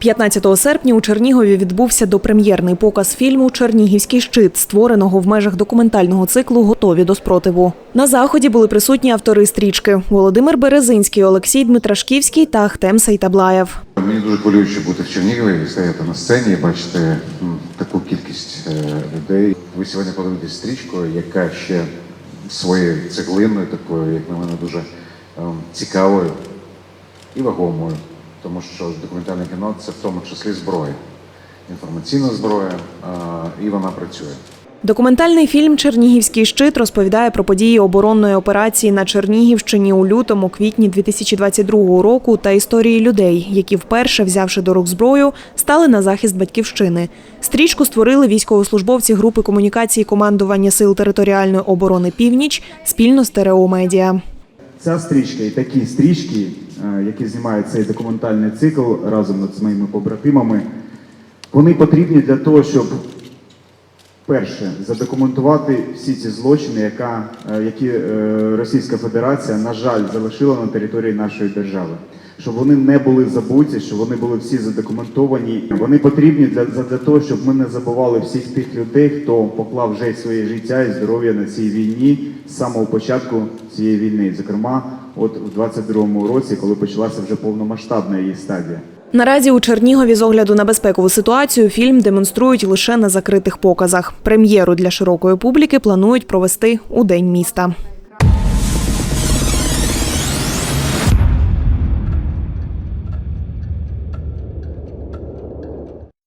15 серпня у Чернігові відбувся допрем'єрний показ фільму Чернігівський щит, створеного в межах документального циклу Готові до спротиву. На заході були присутні автори стрічки Володимир Березинський, Олексій Дмитрашківський та Ахтем Сейтаблаєв. Мені дуже хвилююче бути в Чернігові стояти на сцені бачити таку кількість е, людей. Ви сьогодні подивитесь стрічку, яка ще своєю цеглиною, такою, як на мене, дуже ем, цікавою і вагомою, тому що документальне кіно це в тому числі зброя, інформаційна зброя, і вона працює. Документальний фільм Чернігівський щит розповідає про події оборонної операції на Чернігівщині у лютому квітні 2022 року та історії людей, які вперше, взявши до рук зброю, стали на захист батьківщини. Стрічку створили військовослужбовці групи комунікації командування сил територіальної оборони Північ спільно з ТРО Медіа. Ця стрічка і такі стрічки, які знімають цей документальний цикл разом з моїми побратимами, вони потрібні для того, щоб перше задокументувати всі ці злочини, яка, е, які е, Російська Федерація, на жаль, залишила на території нашої держави. Щоб вони не були забуті, щоб вони були всі задокументовані. Вони потрібні для, для, того, щоб ми не забували всіх тих людей, хто поклав вже своє життя і здоров'я на цій війні з самого початку цієї війни. Зокрема, от в 22-му році, коли почалася вже повномасштабна її стадія. Наразі у Чернігові з огляду на безпекову ситуацію фільм демонструють лише на закритих показах. Прем'єру для широкої публіки планують провести у день міста.